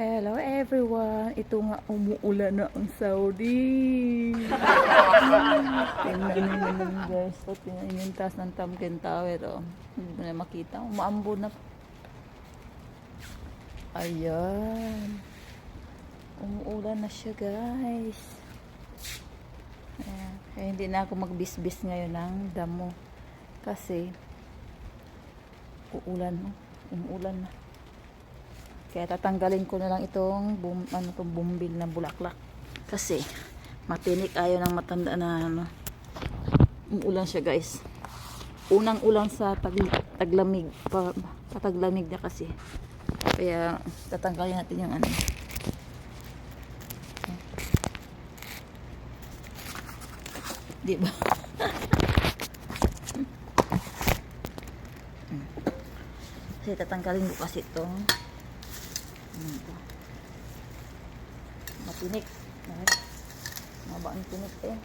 Hello everyone! Ito nga umuulan na ang Saudi. Tingnan niyo naman guys. O, tingnan yung taas ng Tamken Tower. Oh. Hindi mo na makita. Umaambo na. Ayan. Umuulan na siya guys. Ayan. Kaya hindi na ako magbisbis ngayon ng damo. Kasi uulan. No? Umuulan na. Kaya tatanggalin ko na lang itong bum, ano tong bumbil na bulaklak. Kasi matinik ayaw ng matanda na ano. Umuulan siya guys. Unang ulan sa tag, taglamig. Pa, pataglamig na kasi. Kaya tatanggalin natin yung ano. Di ba? Kasi tatanggalin ko kasi ito. Ito? Matinik. Bakit? Maba ang eh.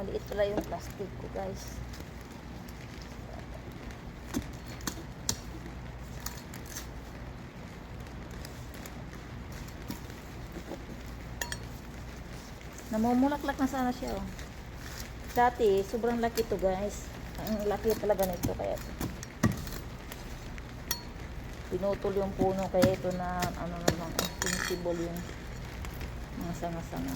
Maliit pala yung plastic ko guys. Namumulaklak na sana siya oh. Dati, sobrang laki to guys. Ang laki talaga nito kaya ito. Pinutol yung puno kaya ito na ano naman, sinisibol yung mga sanga-sanga.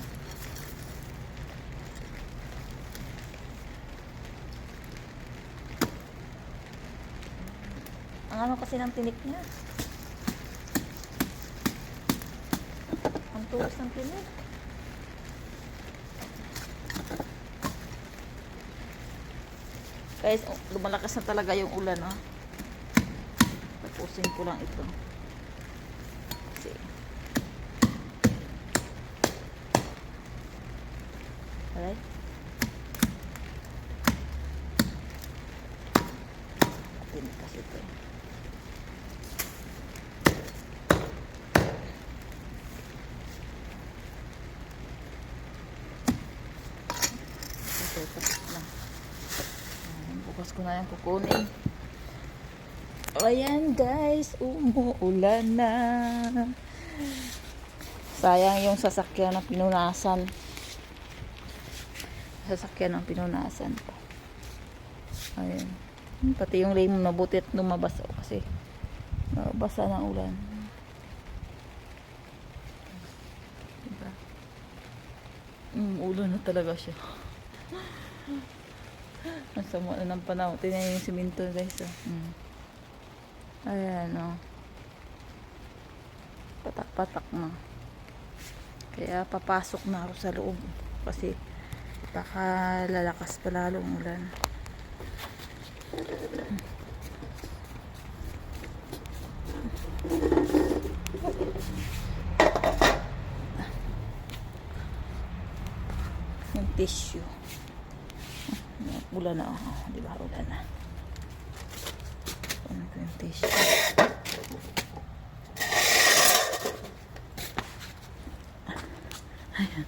Ang ano kasi ng tinik niya. Ang tulos ng tinik. Guys, oh, lumalakas na talaga yung ulan, oh. Tapusin ko lang ito. Kasi, alright. Atin kasi ito. Ito. Ayan, Bukas ko na yung kukunin. Ayan guys, umuulan na. Sayang yung sasakyan ng pinunasan. Sasakyan ng pinunasan pa. Ayan. Pati yung lane mabuti at lumabas kasi nabasa ng ulan. Diba? Mm, ulan na talaga siya. Ang sama na ng panahon. Tingnan yung siminto guys. Oh. Mm. Ayan oh. Patak-patak na. Kaya papasok na ako sa loob. Kasi baka lalakas pa lalo ang ulan. Yung tissue. Ulan na. Oh, di ba? Ulan na. Ano ko yung tissue? Ayan.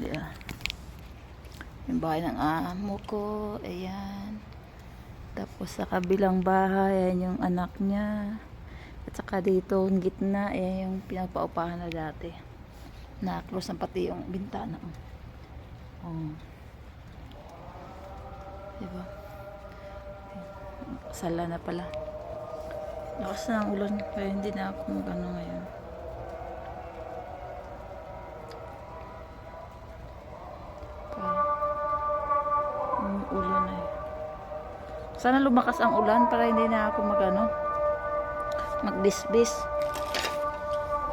Di ba? Yung bahay ng amo ko. Ayan. Tapos sa kabilang bahay, ayan yung anak niya. At saka dito, yung gitna, ayan yung pinagpaupahan na dati. Na-close na pati yung bintana. Oh. Diba? Sala na pala. Lakas na ang ulan. Kaya hindi na ako magano ngayon. Ulan eh. Sana lumakas ang ulan para hindi na ako magano magdisbis.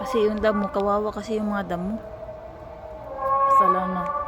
Kasi yung damo, kawawa kasi yung mga damo. Sala na.